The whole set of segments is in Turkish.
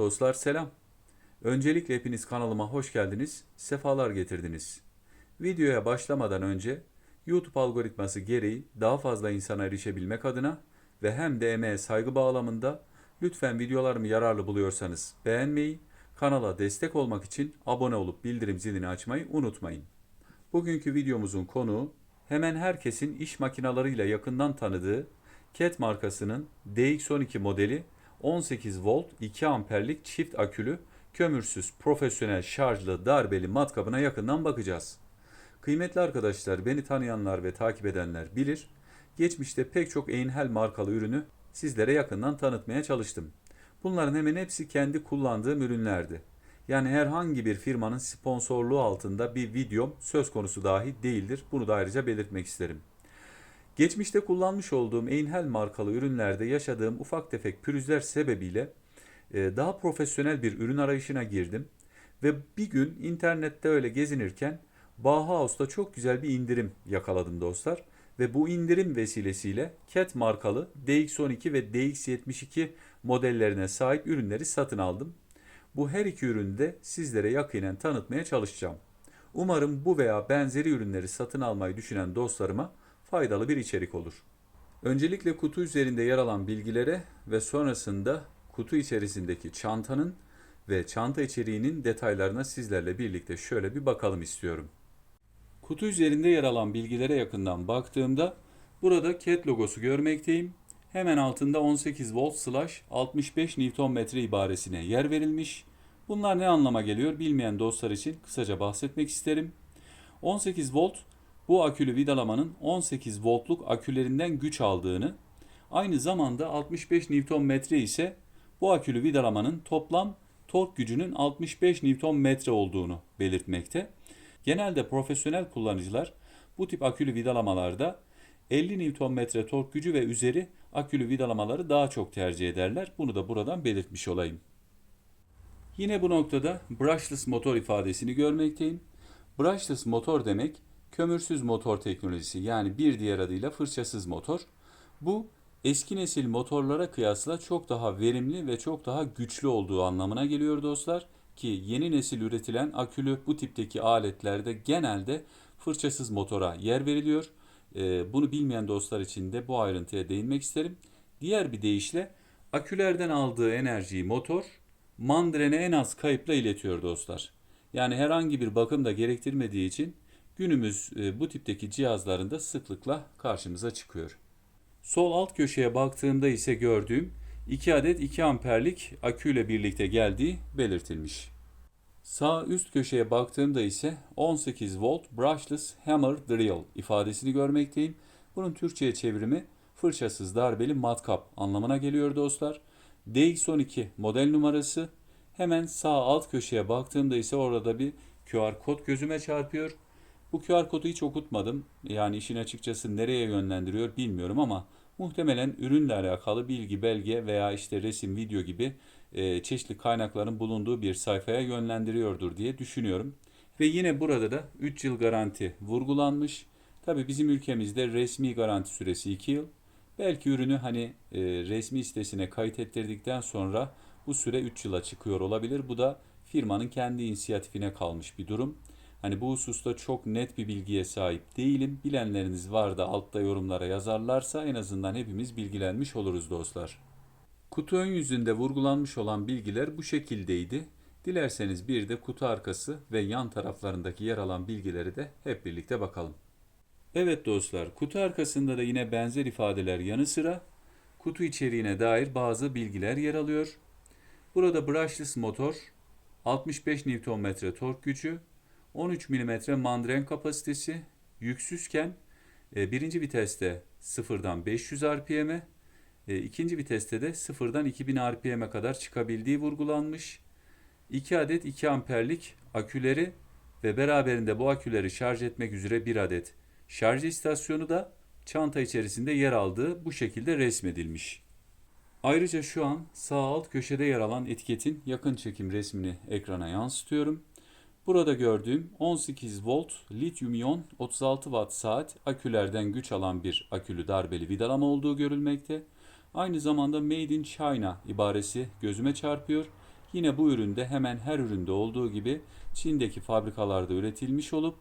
Dostlar selam. Öncelikle hepiniz kanalıma hoş geldiniz, sefalar getirdiniz. Videoya başlamadan önce YouTube algoritması gereği daha fazla insana erişebilmek adına ve hem de emeğe saygı bağlamında lütfen videolarımı yararlı buluyorsanız beğenmeyi, kanala destek olmak için abone olup bildirim zilini açmayı unutmayın. Bugünkü videomuzun konuğu hemen herkesin iş makinalarıyla yakından tanıdığı CAT markasının DX12 modeli 18 volt 2 amperlik çift akülü kömürsüz profesyonel şarjlı darbeli matkabına yakından bakacağız. Kıymetli arkadaşlar beni tanıyanlar ve takip edenler bilir. Geçmişte pek çok Einhell markalı ürünü sizlere yakından tanıtmaya çalıştım. Bunların hemen hepsi kendi kullandığım ürünlerdi. Yani herhangi bir firmanın sponsorluğu altında bir videom söz konusu dahi değildir. Bunu da ayrıca belirtmek isterim. Geçmişte kullanmış olduğum Einhell markalı ürünlerde yaşadığım ufak tefek pürüzler sebebiyle e, daha profesyonel bir ürün arayışına girdim. Ve bir gün internette öyle gezinirken Bauhaus'ta çok güzel bir indirim yakaladım dostlar. Ve bu indirim vesilesiyle Cat markalı DX12 ve DX72 modellerine sahip ürünleri satın aldım. Bu her iki ürünü de sizlere yakinen tanıtmaya çalışacağım. Umarım bu veya benzeri ürünleri satın almayı düşünen dostlarıma faydalı bir içerik olur. Öncelikle kutu üzerinde yer alan bilgilere ve sonrasında kutu içerisindeki çantanın ve çanta içeriğinin detaylarına sizlerle birlikte şöyle bir bakalım istiyorum. Kutu üzerinde yer alan bilgilere yakından baktığımda burada CAT logosu görmekteyim. Hemen altında 18 volt slash 65 Nm ibaresine yer verilmiş. Bunlar ne anlama geliyor bilmeyen dostlar için kısaca bahsetmek isterim. 18 volt bu akülü vidalamanın 18 voltluk akülerinden güç aldığını, aynı zamanda 65 Nm ise bu akülü vidalamanın toplam tork gücünün 65 Nm olduğunu belirtmekte. Genelde profesyonel kullanıcılar bu tip akülü vidalamalarda 50 Nm tork gücü ve üzeri akülü vidalamaları daha çok tercih ederler. Bunu da buradan belirtmiş olayım. Yine bu noktada brushless motor ifadesini görmekteyim. Brushless motor demek kömürsüz motor teknolojisi yani bir diğer adıyla fırçasız motor. Bu eski nesil motorlara kıyasla çok daha verimli ve çok daha güçlü olduğu anlamına geliyor dostlar. Ki yeni nesil üretilen akülü bu tipteki aletlerde genelde fırçasız motora yer veriliyor. Ee, bunu bilmeyen dostlar için de bu ayrıntıya değinmek isterim. Diğer bir deyişle akülerden aldığı enerjiyi motor mandrene en az kayıpla iletiyor dostlar. Yani herhangi bir bakım da gerektirmediği için günümüz e, bu tipteki cihazlarında sıklıkla karşımıza çıkıyor. Sol alt köşeye baktığımda ise gördüğüm 2 adet 2 amperlik aküyle birlikte geldiği belirtilmiş. Sağ üst köşeye baktığımda ise 18 volt brushless hammer drill ifadesini görmekteyim. Bunun Türkçe'ye çevirimi fırçasız darbeli matkap anlamına geliyor dostlar. DX12 model numarası. Hemen sağ alt köşeye baktığımda ise orada bir QR kod gözüme çarpıyor. Bu QR kodu hiç okutmadım. Yani işin açıkçası nereye yönlendiriyor bilmiyorum ama muhtemelen ürünle alakalı bilgi, belge veya işte resim, video gibi e, çeşitli kaynakların bulunduğu bir sayfaya yönlendiriyordur diye düşünüyorum. Ve yine burada da 3 yıl garanti vurgulanmış. Tabi bizim ülkemizde resmi garanti süresi 2 yıl. Belki ürünü hani e, resmi sitesine kayıt ettirdikten sonra bu süre 3 yıla çıkıyor olabilir. Bu da firmanın kendi inisiyatifine kalmış bir durum. Hani bu hususta çok net bir bilgiye sahip değilim. Bilenleriniz var da altta yorumlara yazarlarsa en azından hepimiz bilgilenmiş oluruz dostlar. Kutu ön yüzünde vurgulanmış olan bilgiler bu şekildeydi. Dilerseniz bir de kutu arkası ve yan taraflarındaki yer alan bilgileri de hep birlikte bakalım. Evet dostlar, kutu arkasında da yine benzer ifadeler yanı sıra kutu içeriğine dair bazı bilgiler yer alıyor. Burada brushless motor, 65 Nm tork gücü, 13 mm mandren kapasitesi, yüksüzken e, birinci viteste sıfırdan 500 RPM'e, e, ikinci viteste de sıfırdan 2000 RPM'e kadar çıkabildiği vurgulanmış. 2 adet 2 amperlik aküleri ve beraberinde bu aküleri şarj etmek üzere bir adet şarj istasyonu da çanta içerisinde yer aldığı bu şekilde resmedilmiş. Ayrıca şu an sağ alt köşede yer alan etiketin yakın çekim resmini ekrana yansıtıyorum. Burada gördüğüm 18 volt lityum iyon 36 watt saat akülerden güç alan bir akülü darbeli vidalama olduğu görülmekte. Aynı zamanda Made in China ibaresi gözüme çarpıyor. Yine bu üründe hemen her üründe olduğu gibi Çin'deki fabrikalarda üretilmiş olup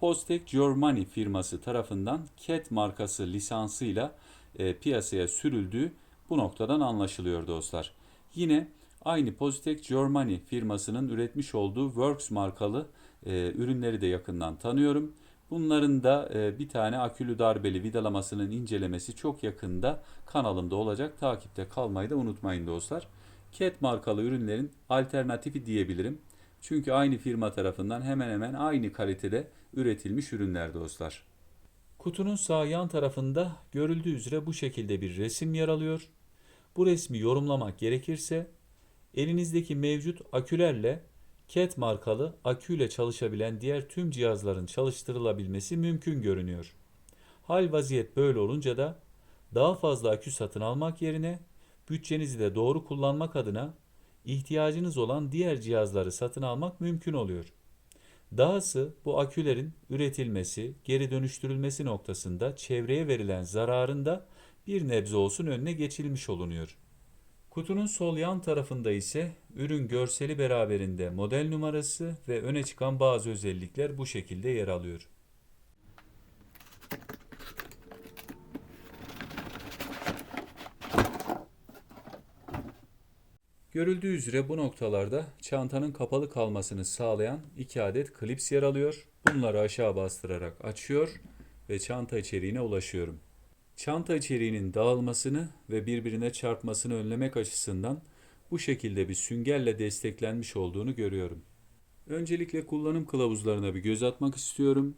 Postek Germany firması tarafından CAT markası lisansıyla e, piyasaya sürüldüğü bu noktadan anlaşılıyor dostlar. Yine aynı Postek Germany firmasının üretmiş olduğu Works markalı e, ürünleri de yakından tanıyorum. Bunların da e, bir tane akülü darbeli vidalamasının incelemesi çok yakında kanalımda olacak. Takipte kalmayı da unutmayın dostlar. Cat markalı ürünlerin alternatifi diyebilirim. Çünkü aynı firma tarafından hemen hemen aynı kalitede üretilmiş ürünler dostlar. Kutunun sağ yan tarafında görüldüğü üzere bu şekilde bir resim yer alıyor. Bu resmi yorumlamak gerekirse elinizdeki mevcut akülerle CAT markalı aküyle çalışabilen diğer tüm cihazların çalıştırılabilmesi mümkün görünüyor. Hal vaziyet böyle olunca da daha fazla akü satın almak yerine bütçenizi de doğru kullanmak adına ihtiyacınız olan diğer cihazları satın almak mümkün oluyor. Dahası bu akülerin üretilmesi, geri dönüştürülmesi noktasında çevreye verilen zararın da bir nebze olsun önüne geçilmiş olunuyor. Kutunun sol yan tarafında ise ürün görseli beraberinde model numarası ve öne çıkan bazı özellikler bu şekilde yer alıyor. Görüldüğü üzere bu noktalarda çantanın kapalı kalmasını sağlayan iki adet klips yer alıyor. Bunları aşağı bastırarak açıyor ve çanta içeriğine ulaşıyorum. Çanta içeriğinin dağılmasını ve birbirine çarpmasını önlemek açısından bu şekilde bir süngerle desteklenmiş olduğunu görüyorum. Öncelikle kullanım kılavuzlarına bir göz atmak istiyorum.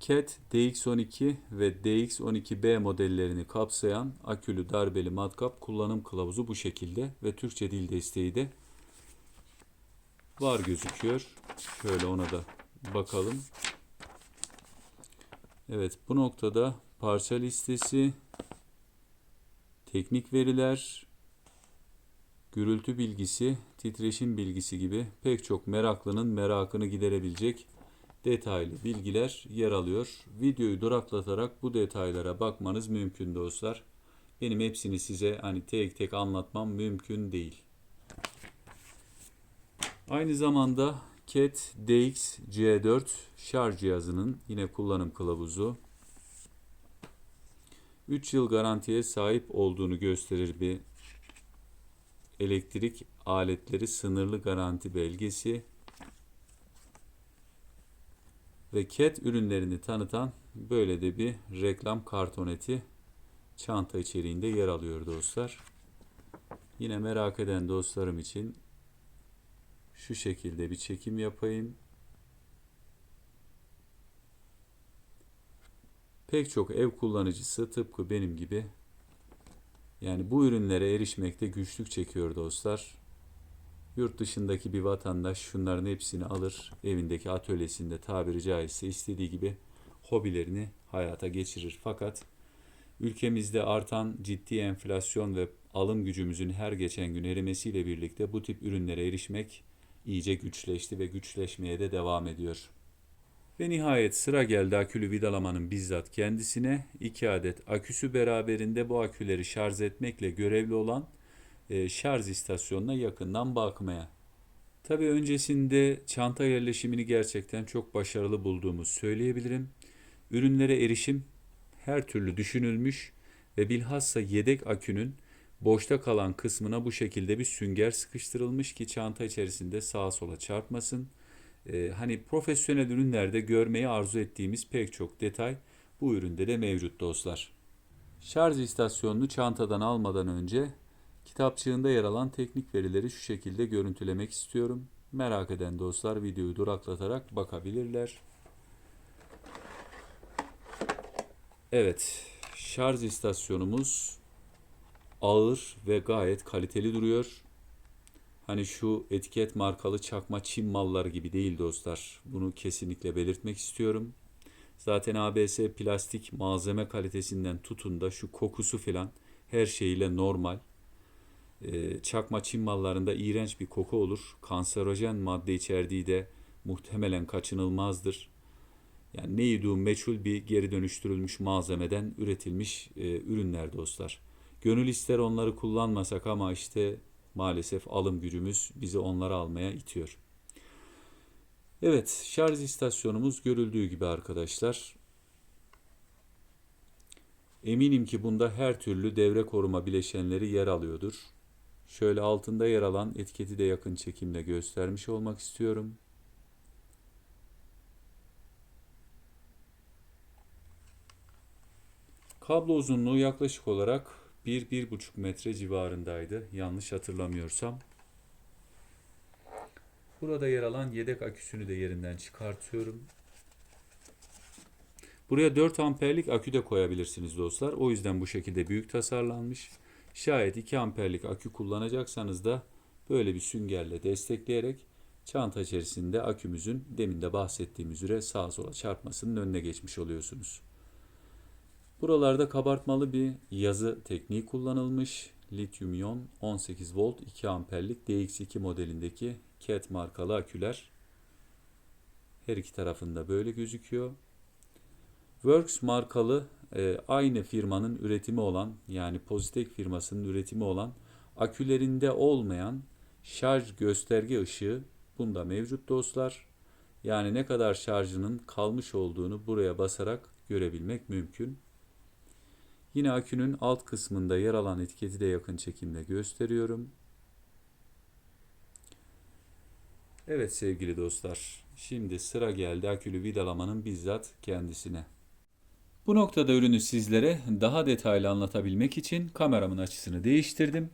CAT DX12 ve DX12B modellerini kapsayan akülü darbeli matkap kullanım kılavuzu bu şekilde ve Türkçe dil desteği de var gözüküyor. Şöyle ona da bakalım. Evet bu noktada parça listesi, teknik veriler, gürültü bilgisi, titreşim bilgisi gibi pek çok meraklının merakını giderebilecek detaylı bilgiler yer alıyor. Videoyu duraklatarak bu detaylara bakmanız mümkün dostlar. Benim hepsini size hani tek tek anlatmam mümkün değil. Aynı zamanda CAT DX C4 şarj cihazının yine kullanım kılavuzu 3 yıl garantiye sahip olduğunu gösterir bir elektrik aletleri sınırlı garanti belgesi ve CAT ürünlerini tanıtan böyle de bir reklam kartoneti çanta içeriğinde yer alıyor dostlar. Yine merak eden dostlarım için şu şekilde bir çekim yapayım. Pek çok ev kullanıcısı tıpkı benim gibi yani bu ürünlere erişmekte güçlük çekiyor dostlar. Yurt dışındaki bir vatandaş şunların hepsini alır, evindeki atölyesinde tabiri caizse istediği gibi hobilerini hayata geçirir. Fakat ülkemizde artan ciddi enflasyon ve alım gücümüzün her geçen gün erimesiyle birlikte bu tip ürünlere erişmek iyice güçleşti ve güçleşmeye de devam ediyor. Ve nihayet sıra geldi akülü vidalamanın bizzat kendisine. 2 adet aküsü beraberinde bu aküleri şarj etmekle görevli olan e, şarj istasyonuna yakından bakmaya. Tabii öncesinde çanta yerleşimini gerçekten çok başarılı bulduğumu söyleyebilirim. Ürünlere erişim her türlü düşünülmüş ve bilhassa yedek akünün boşta kalan kısmına bu şekilde bir sünger sıkıştırılmış ki çanta içerisinde sağa sola çarpmasın. Ee, hani profesyonel ürünlerde görmeyi arzu ettiğimiz pek çok detay bu üründe de mevcut dostlar. Şarj istasyonunu çantadan almadan önce kitapçığında yer alan teknik verileri şu şekilde görüntülemek istiyorum. Merak eden dostlar videoyu duraklatarak bakabilirler. Evet, şarj istasyonumuz ağır ve gayet kaliteli duruyor. Hani şu etiket markalı çakma Çin malları gibi değil dostlar. Bunu kesinlikle belirtmek istiyorum. Zaten ABS plastik malzeme kalitesinden tutun da şu kokusu filan her şeyiyle normal. Ee, çakma Çin mallarında iğrenç bir koku olur. Kanserojen madde içerdiği de muhtemelen kaçınılmazdır. Yani neydi meçhul bir geri dönüştürülmüş malzemeden üretilmiş e, ürünler dostlar. Gönül ister onları kullanmasak ama işte Maalesef alım gücümüz bizi onlara almaya itiyor. Evet, şarj istasyonumuz görüldüğü gibi arkadaşlar. Eminim ki bunda her türlü devre koruma bileşenleri yer alıyordur. Şöyle altında yer alan etiketi de yakın çekimle göstermiş olmak istiyorum. Kablo uzunluğu yaklaşık olarak 1-1,5 metre civarındaydı. Yanlış hatırlamıyorsam. Burada yer alan yedek aküsünü de yerinden çıkartıyorum. Buraya 4 amperlik akü de koyabilirsiniz dostlar. O yüzden bu şekilde büyük tasarlanmış. Şayet 2 amperlik akü kullanacaksanız da böyle bir süngerle destekleyerek çanta içerisinde akümüzün demin de bahsettiğim üzere sağa sola çarpmasının önüne geçmiş oluyorsunuz. Buralarda kabartmalı bir yazı tekniği kullanılmış. Lityum iyon 18 volt 2 amperlik DX2 modelindeki CAT markalı aküler. Her iki tarafında böyle gözüküyor. Works markalı e, aynı firmanın üretimi olan yani Positek firmasının üretimi olan akülerinde olmayan şarj gösterge ışığı bunda mevcut dostlar. Yani ne kadar şarjının kalmış olduğunu buraya basarak görebilmek mümkün. Yine akünün alt kısmında yer alan etiketi de yakın çekimde gösteriyorum. Evet sevgili dostlar, şimdi sıra geldi akülü vidalamanın bizzat kendisine. Bu noktada ürünü sizlere daha detaylı anlatabilmek için kameramın açısını değiştirdim.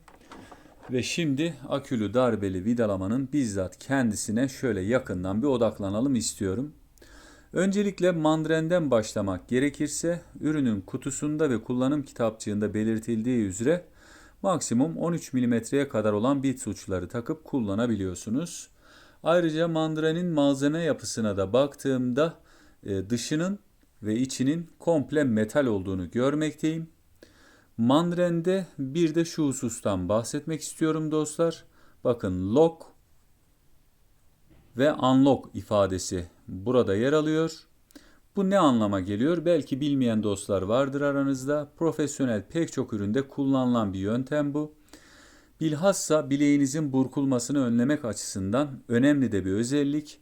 Ve şimdi akülü darbeli vidalamanın bizzat kendisine şöyle yakından bir odaklanalım istiyorum. Öncelikle mandrenden başlamak gerekirse ürünün kutusunda ve kullanım kitapçığında belirtildiği üzere maksimum 13 mm'ye kadar olan bit uçları takıp kullanabiliyorsunuz. Ayrıca mandrenin malzeme yapısına da baktığımda e, dışının ve içinin komple metal olduğunu görmekteyim. Mandrende bir de şu husustan bahsetmek istiyorum dostlar. Bakın lock ve unlock ifadesi burada yer alıyor. Bu ne anlama geliyor? Belki bilmeyen dostlar vardır aranızda. Profesyonel pek çok üründe kullanılan bir yöntem bu. Bilhassa bileğinizin burkulmasını önlemek açısından önemli de bir özellik.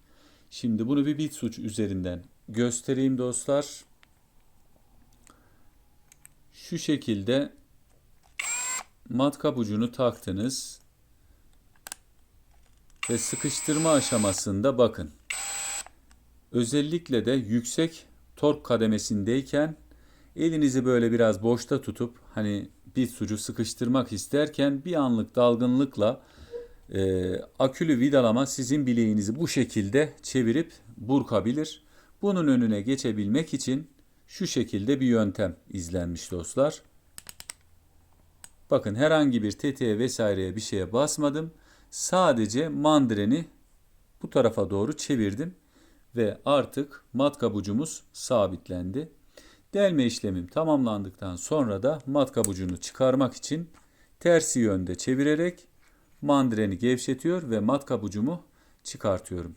Şimdi bunu bir bit suç üzerinden göstereyim dostlar. Şu şekilde matkap ucunu taktınız ve sıkıştırma aşamasında bakın. Özellikle de yüksek tork kademesindeyken elinizi böyle biraz boşta tutup hani bit sucu sıkıştırmak isterken bir anlık dalgınlıkla e, akülü vidalama sizin bileğinizi bu şekilde çevirip burkabilir. Bunun önüne geçebilmek için şu şekilde bir yöntem izlenmiş dostlar. Bakın herhangi bir tetiğe vesaireye bir şeye basmadım. Sadece mandreni bu tarafa doğru çevirdim ve artık matkap ucumuz sabitlendi. Delme işlemim tamamlandıktan sonra da matkap ucunu çıkarmak için tersi yönde çevirerek mandreni gevşetiyor ve matkap ucumu çıkartıyorum.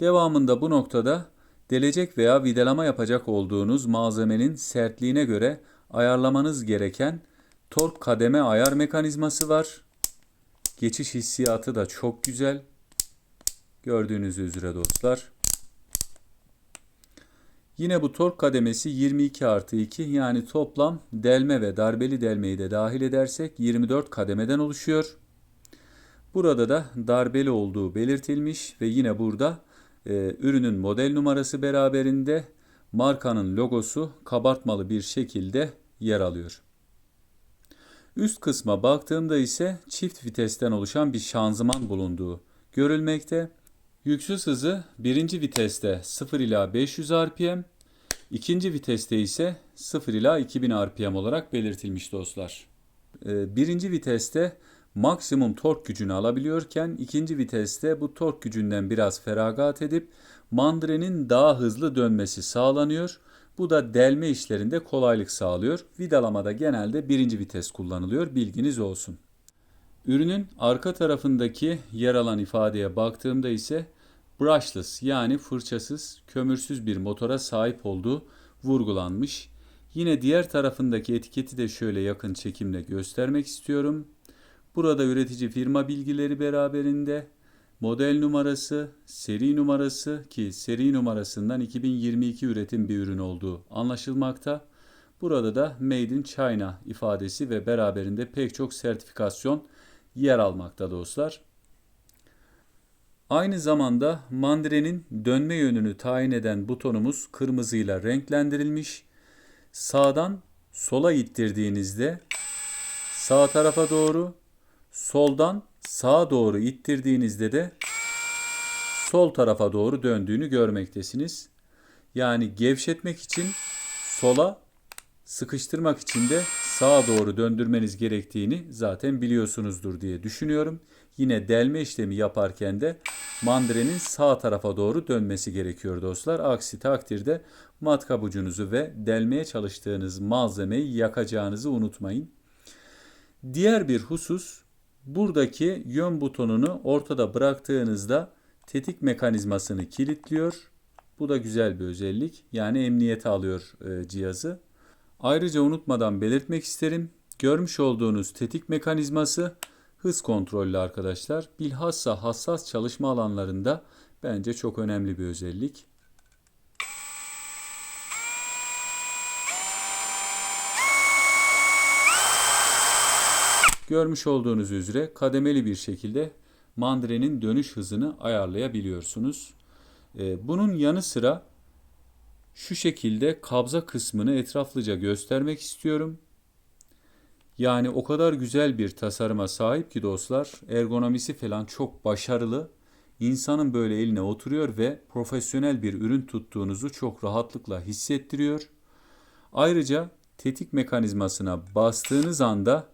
Devamında bu noktada delecek veya vidalama yapacak olduğunuz malzemenin sertliğine göre ayarlamanız gereken tork kademe ayar mekanizması var. Geçiş hissiyatı da çok güzel. Gördüğünüz üzere dostlar. Yine bu tork kademesi 22 artı 2 yani toplam delme ve darbeli delmeyi de dahil edersek 24 kademeden oluşuyor. Burada da darbeli olduğu belirtilmiş ve yine burada e, ürünün model numarası beraberinde markanın logosu kabartmalı bir şekilde yer alıyor. Üst kısma baktığımda ise çift vitesten oluşan bir şanzıman bulunduğu görülmekte. Yüksüz hızı birinci viteste 0 ila 500 RPM, ikinci viteste ise 0 ila 2000 RPM olarak belirtilmiş dostlar. Ee, birinci viteste maksimum tork gücünü alabiliyorken ikinci viteste bu tork gücünden biraz feragat edip mandrenin daha hızlı dönmesi sağlanıyor. Bu da delme işlerinde kolaylık sağlıyor. Vidalamada genelde birinci vites kullanılıyor. Bilginiz olsun. Ürünün arka tarafındaki yer alan ifadeye baktığımda ise brushless yani fırçasız, kömürsüz bir motora sahip olduğu vurgulanmış. Yine diğer tarafındaki etiketi de şöyle yakın çekimle göstermek istiyorum. Burada üretici firma bilgileri beraberinde model numarası, seri numarası ki seri numarasından 2022 üretim bir ürün olduğu anlaşılmakta. Burada da Made in China ifadesi ve beraberinde pek çok sertifikasyon yer almakta dostlar. Aynı zamanda mandrenin dönme yönünü tayin eden butonumuz kırmızıyla renklendirilmiş. Sağdan sola ittirdiğinizde sağ tarafa doğru, soldan sağa doğru ittirdiğinizde de sol tarafa doğru döndüğünü görmektesiniz. Yani gevşetmek için sola, sıkıştırmak için de sağa doğru döndürmeniz gerektiğini zaten biliyorsunuzdur diye düşünüyorum. Yine delme işlemi yaparken de mandrenin sağ tarafa doğru dönmesi gerekiyor dostlar. Aksi takdirde matkap ucunuzu ve delmeye çalıştığınız malzemeyi yakacağınızı unutmayın. Diğer bir husus buradaki yön butonunu ortada bıraktığınızda tetik mekanizmasını kilitliyor. Bu da güzel bir özellik. Yani emniyete alıyor e, cihazı. Ayrıca unutmadan belirtmek isterim. Görmüş olduğunuz tetik mekanizması hız kontrollü arkadaşlar. Bilhassa hassas çalışma alanlarında bence çok önemli bir özellik. Görmüş olduğunuz üzere kademeli bir şekilde mandrenin dönüş hızını ayarlayabiliyorsunuz. Ee, bunun yanı sıra şu şekilde kabza kısmını etraflıca göstermek istiyorum. Yani o kadar güzel bir tasarıma sahip ki dostlar, ergonomisi falan çok başarılı. İnsanın böyle eline oturuyor ve profesyonel bir ürün tuttuğunuzu çok rahatlıkla hissettiriyor. Ayrıca tetik mekanizmasına bastığınız anda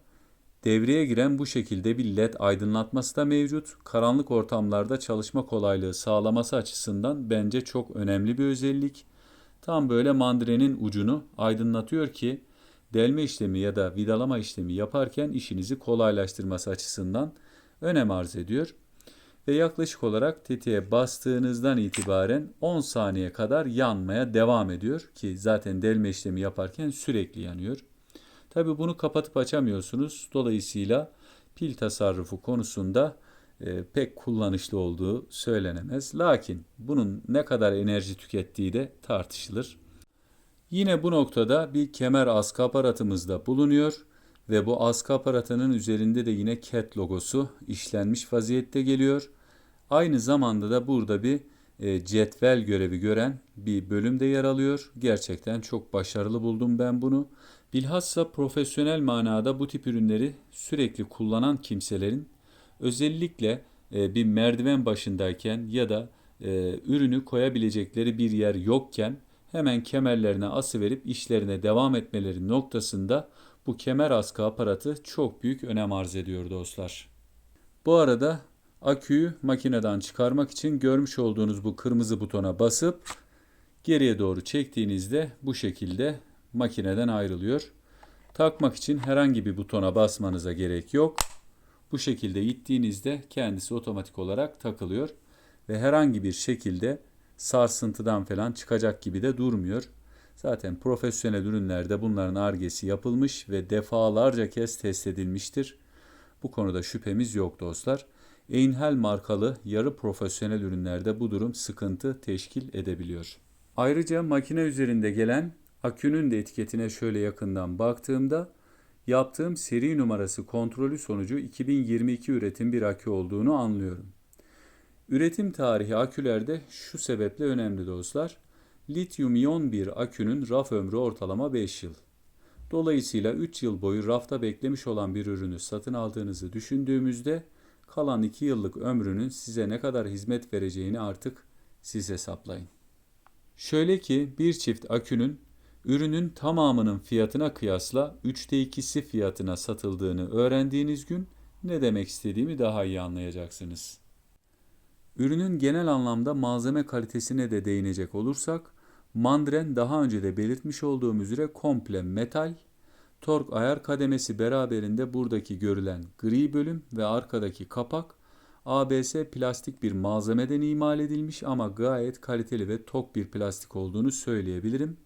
devreye giren bu şekilde bir led aydınlatması da mevcut. Karanlık ortamlarda çalışma kolaylığı sağlaması açısından bence çok önemli bir özellik. Tam böyle mandrenin ucunu aydınlatıyor ki delme işlemi ya da vidalama işlemi yaparken işinizi kolaylaştırması açısından önem arz ediyor. Ve yaklaşık olarak tetiğe bastığınızdan itibaren 10 saniye kadar yanmaya devam ediyor ki zaten delme işlemi yaparken sürekli yanıyor. Tabi bunu kapatıp açamıyorsunuz. Dolayısıyla pil tasarrufu konusunda e, pek kullanışlı olduğu söylenemez. Lakin bunun ne kadar enerji tükettiği de tartışılır. Yine bu noktada bir kemer askı aparatımız da bulunuyor ve bu askı aparatının üzerinde de yine CAT logosu işlenmiş vaziyette geliyor. Aynı zamanda da burada bir e, cetvel görevi gören bir bölüm de yer alıyor. Gerçekten çok başarılı buldum ben bunu. Bilhassa profesyonel manada bu tip ürünleri sürekli kullanan kimselerin özellikle e, bir merdiven başındayken ya da e, ürünü koyabilecekleri bir yer yokken hemen kemerlerine ası verip işlerine devam etmeleri noktasında bu kemer askı aparatı çok büyük önem arz ediyor dostlar. Bu arada aküyü makineden çıkarmak için görmüş olduğunuz bu kırmızı butona basıp geriye doğru çektiğinizde bu şekilde makineden ayrılıyor. Takmak için herhangi bir butona basmanıza gerek yok. Bu şekilde ittiğinizde kendisi otomatik olarak takılıyor ve herhangi bir şekilde sarsıntıdan falan çıkacak gibi de durmuyor. Zaten profesyonel ürünlerde bunların argesi yapılmış ve defalarca kez test edilmiştir. Bu konuda şüphemiz yok dostlar. Einhell markalı yarı profesyonel ürünlerde bu durum sıkıntı teşkil edebiliyor. Ayrıca makine üzerinde gelen akünün de etiketine şöyle yakından baktığımda yaptığım seri numarası kontrolü sonucu 2022 üretim bir akü olduğunu anlıyorum. Üretim tarihi akülerde şu sebeple önemli dostlar. Lityum iyon bir akünün raf ömrü ortalama 5 yıl. Dolayısıyla 3 yıl boyu rafta beklemiş olan bir ürünü satın aldığınızı düşündüğümüzde kalan 2 yıllık ömrünün size ne kadar hizmet vereceğini artık siz hesaplayın. Şöyle ki bir çift akünün ürünün tamamının fiyatına kıyasla 3'te 2'si fiyatına satıldığını öğrendiğiniz gün ne demek istediğimi daha iyi anlayacaksınız. Ürünün genel anlamda malzeme kalitesine de değinecek olursak, mandren daha önce de belirtmiş olduğum üzere komple metal, tork ayar kademesi beraberinde buradaki görülen gri bölüm ve arkadaki kapak ABS plastik bir malzemeden imal edilmiş ama gayet kaliteli ve tok bir plastik olduğunu söyleyebilirim.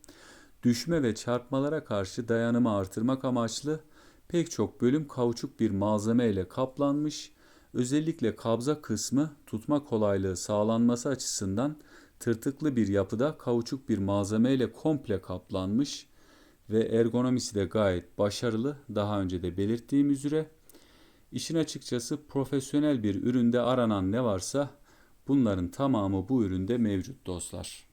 Düşme ve çarpmalara karşı dayanımı artırmak amaçlı Pek çok bölüm kauçuk bir malzeme ile kaplanmış. Özellikle kabza kısmı tutma kolaylığı sağlanması açısından tırtıklı bir yapıda kauçuk bir malzeme ile komple kaplanmış ve ergonomisi de gayet başarılı. Daha önce de belirttiğim üzere İşin açıkçası profesyonel bir üründe aranan ne varsa bunların tamamı bu üründe mevcut dostlar.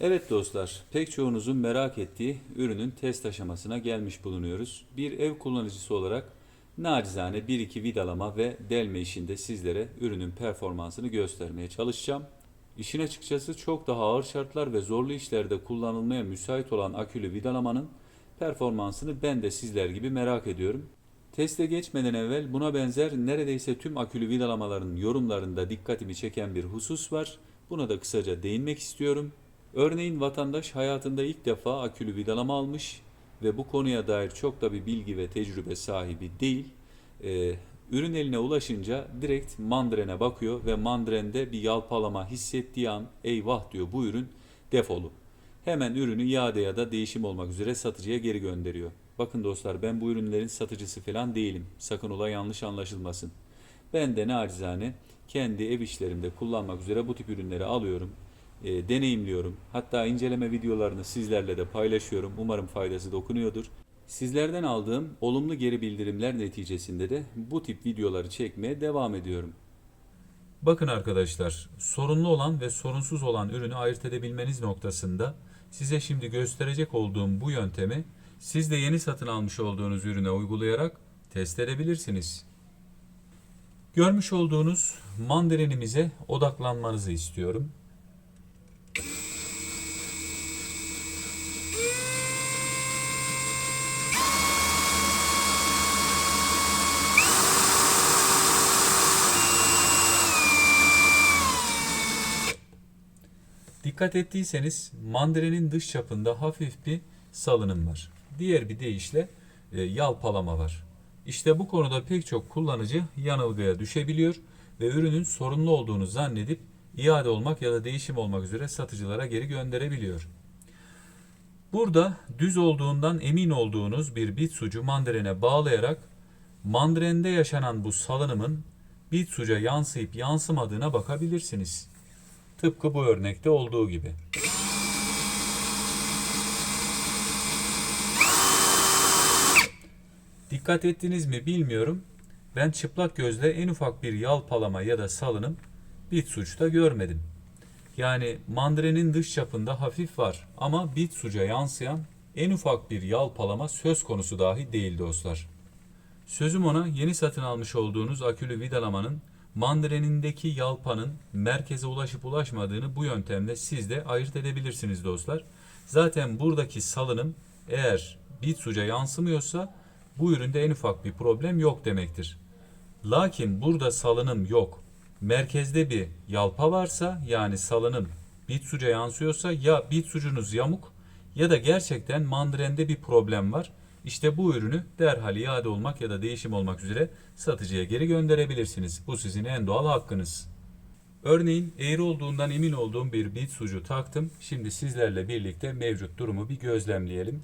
Evet dostlar, pek çoğunuzun merak ettiği ürünün test aşamasına gelmiş bulunuyoruz. Bir ev kullanıcısı olarak nacizane 1-2 vidalama ve delme işinde sizlere ürünün performansını göstermeye çalışacağım. İşin açıkçası çok daha ağır şartlar ve zorlu işlerde kullanılmaya müsait olan akülü vidalamanın performansını ben de sizler gibi merak ediyorum. Teste geçmeden evvel buna benzer neredeyse tüm akülü vidalamaların yorumlarında dikkatimi çeken bir husus var. Buna da kısaca değinmek istiyorum. Örneğin vatandaş hayatında ilk defa akülü vidalama almış ve bu konuya dair çok da bir bilgi ve tecrübe sahibi değil. Ee, ürün eline ulaşınca direkt mandrene bakıyor ve mandrende bir yalpalama hissettiği an eyvah diyor bu ürün defolu. Hemen ürünü iade ya da değişim olmak üzere satıcıya geri gönderiyor. Bakın dostlar ben bu ürünlerin satıcısı falan değilim. Sakın olay yanlış anlaşılmasın. Ben de nacizane kendi ev işlerimde kullanmak üzere bu tip ürünleri alıyorum, e, deneyimliyorum. Hatta inceleme videolarını sizlerle de paylaşıyorum. Umarım faydası dokunuyordur. Sizlerden aldığım olumlu geri bildirimler neticesinde de bu tip videoları çekmeye devam ediyorum. Bakın arkadaşlar, sorunlu olan ve sorunsuz olan ürünü ayırt edebilmeniz noktasında size şimdi gösterecek olduğum bu yöntemi siz de yeni satın almış olduğunuz ürüne uygulayarak test edebilirsiniz. Görmüş olduğunuz mandarinimize odaklanmanızı istiyorum. Dikkat ettiyseniz mandalinin dış çapında hafif bir salınım var. Diğer bir deyişle e, yalpalama var. İşte bu konuda pek çok kullanıcı yanılgıya düşebiliyor ve ürünün sorunlu olduğunu zannedip iade olmak ya da değişim olmak üzere satıcılara geri gönderebiliyor. Burada düz olduğundan emin olduğunuz bir bit sucu mandrene bağlayarak mandrende yaşanan bu salınımın bit suca yansıyıp yansımadığına bakabilirsiniz. Tıpkı bu örnekte olduğu gibi. Dikkat ettiniz mi bilmiyorum. Ben çıplak gözle en ufak bir yalpalama ya da salınım bit suçta görmedim. Yani mandrenin dış çapında hafif var ama bit suca yansıyan en ufak bir yalpalama söz konusu dahi değil dostlar. Sözüm ona yeni satın almış olduğunuz akülü vidalamanın mandrenindeki yalpanın merkeze ulaşıp ulaşmadığını bu yöntemle siz de ayırt edebilirsiniz dostlar. Zaten buradaki salınım eğer bit suca yansımıyorsa bu üründe en ufak bir problem yok demektir. Lakin burada salınım yok. Merkezde bir yalpa varsa yani salınım bit suca yansıyorsa ya bit sucunuz yamuk ya da gerçekten mandrende bir problem var. İşte bu ürünü derhal iade olmak ya da değişim olmak üzere satıcıya geri gönderebilirsiniz. Bu sizin en doğal hakkınız. Örneğin eğri olduğundan emin olduğum bir bit sucu taktım. Şimdi sizlerle birlikte mevcut durumu bir gözlemleyelim.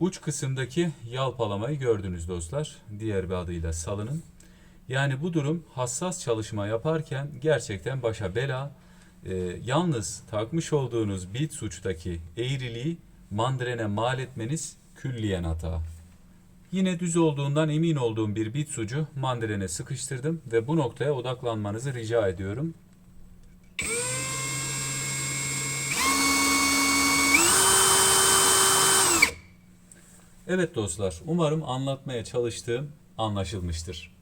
Uç kısımdaki yalpalamayı gördünüz dostlar. Diğer bir adıyla salının. Yani bu durum hassas çalışma yaparken gerçekten başa bela. Ee, yalnız takmış olduğunuz bit suçtaki eğriliği mandrene mal etmeniz külliyen hata. Yine düz olduğundan emin olduğum bir bit sucu mandrene sıkıştırdım ve bu noktaya odaklanmanızı rica ediyorum. Evet dostlar, umarım anlatmaya çalıştığım anlaşılmıştır.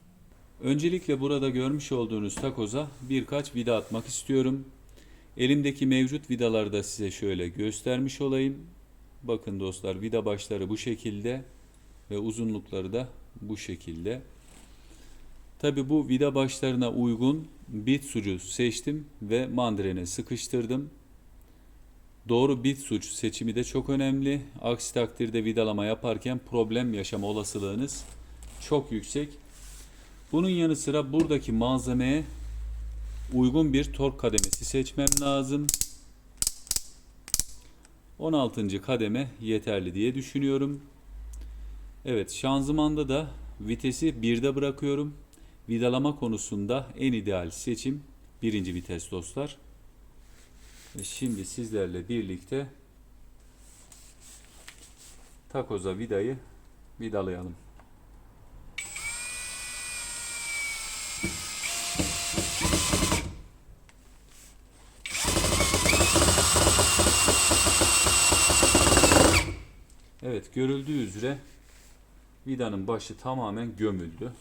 Öncelikle burada görmüş olduğunuz takoza birkaç vida atmak istiyorum. Elimdeki mevcut vidaları da size şöyle göstermiş olayım. Bakın dostlar vida başları bu şekilde ve uzunlukları da bu şekilde. Tabi bu vida başlarına uygun bit sucu seçtim ve mandrene sıkıştırdım. Doğru bit suç seçimi de çok önemli. Aksi takdirde vidalama yaparken problem yaşama olasılığınız çok yüksek. Bunun yanı sıra buradaki malzemeye uygun bir tork kademesi seçmem lazım. 16. kademe yeterli diye düşünüyorum. Evet şanzımanda da vitesi 1'de bırakıyorum. Vidalama konusunda en ideal seçim birinci vites dostlar. Ve şimdi sizlerle birlikte takoza vidayı vidalayalım. Evet görüldüğü üzere vidanın başı tamamen gömüldü.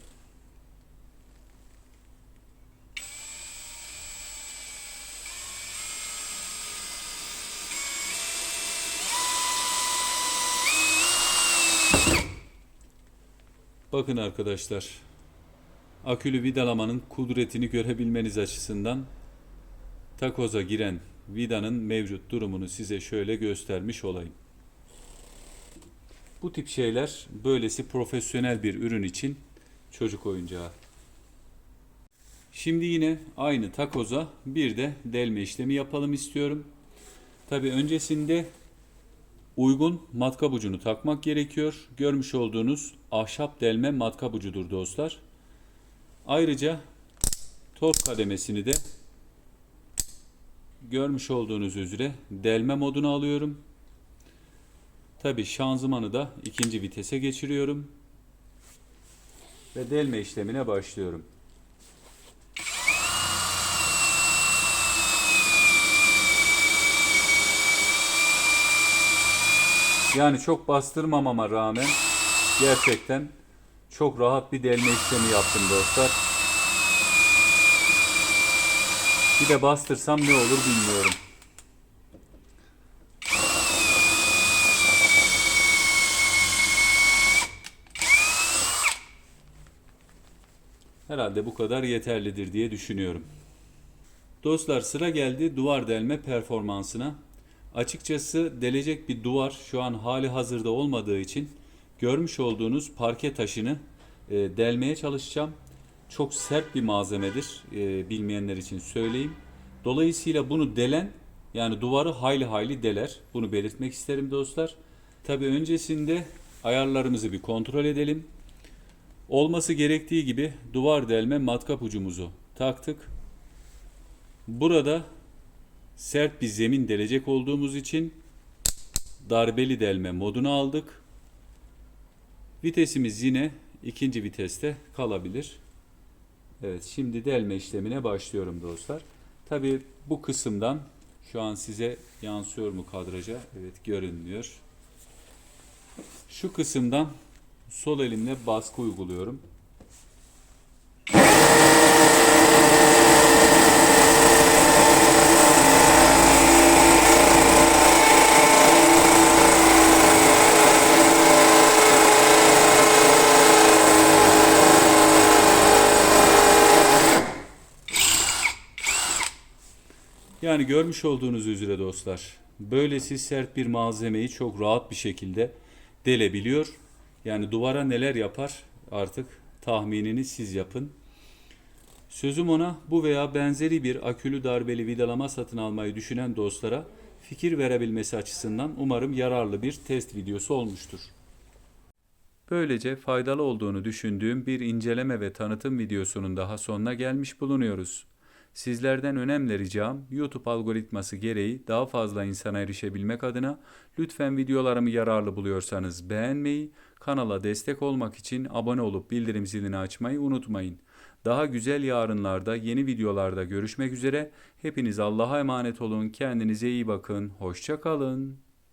Bakın arkadaşlar. Akülü vidalamanın kudretini görebilmeniz açısından takoza giren vidanın mevcut durumunu size şöyle göstermiş olayım. Bu tip şeyler böylesi profesyonel bir ürün için çocuk oyuncağı. Şimdi yine aynı takoza bir de delme işlemi yapalım istiyorum. Tabi öncesinde uygun matkap ucunu takmak gerekiyor. Görmüş olduğunuz ahşap delme matkap ucudur dostlar. Ayrıca tork kademesini de görmüş olduğunuz üzere delme moduna alıyorum. Tabi şanzımanı da ikinci vitese geçiriyorum. Ve delme işlemine başlıyorum. Yani çok bastırmamama rağmen gerçekten çok rahat bir delme işlemi yaptım dostlar. Bir de bastırsam ne olur bilmiyorum. Herhalde bu kadar yeterlidir diye düşünüyorum. Dostlar sıra geldi duvar delme performansına. Açıkçası delecek bir duvar şu an hali hazırda olmadığı için görmüş olduğunuz parke taşını e, delmeye çalışacağım. Çok sert bir malzemedir e, bilmeyenler için söyleyeyim. Dolayısıyla bunu delen yani duvarı hayli hayli deler. Bunu belirtmek isterim dostlar. Tabi öncesinde ayarlarımızı bir kontrol edelim. Olması gerektiği gibi duvar delme matkap ucumuzu taktık. Burada sert bir zemin delecek olduğumuz için darbeli delme modunu aldık. Vitesimiz yine ikinci viteste kalabilir. Evet şimdi delme işlemine başlıyorum dostlar. Tabi bu kısımdan şu an size yansıyor mu kadraja? Evet görünmüyor. Şu kısımdan sol elimle baskı uyguluyorum. Yani görmüş olduğunuz üzere dostlar, böylesi sert bir malzemeyi çok rahat bir şekilde delebiliyor. Yani duvara neler yapar artık tahminini siz yapın. Sözüm ona bu veya benzeri bir akülü darbeli vidalama satın almayı düşünen dostlara fikir verebilmesi açısından umarım yararlı bir test videosu olmuştur. Böylece faydalı olduğunu düşündüğüm bir inceleme ve tanıtım videosunun daha sonuna gelmiş bulunuyoruz. Sizlerden önemli ricam YouTube algoritması gereği daha fazla insana erişebilmek adına lütfen videolarımı yararlı buluyorsanız beğenmeyi, kanala destek olmak için abone olup bildirim zilini açmayı unutmayın. Daha güzel yarınlarda yeni videolarda görüşmek üzere. Hepiniz Allah'a emanet olun. Kendinize iyi bakın. Hoşça kalın.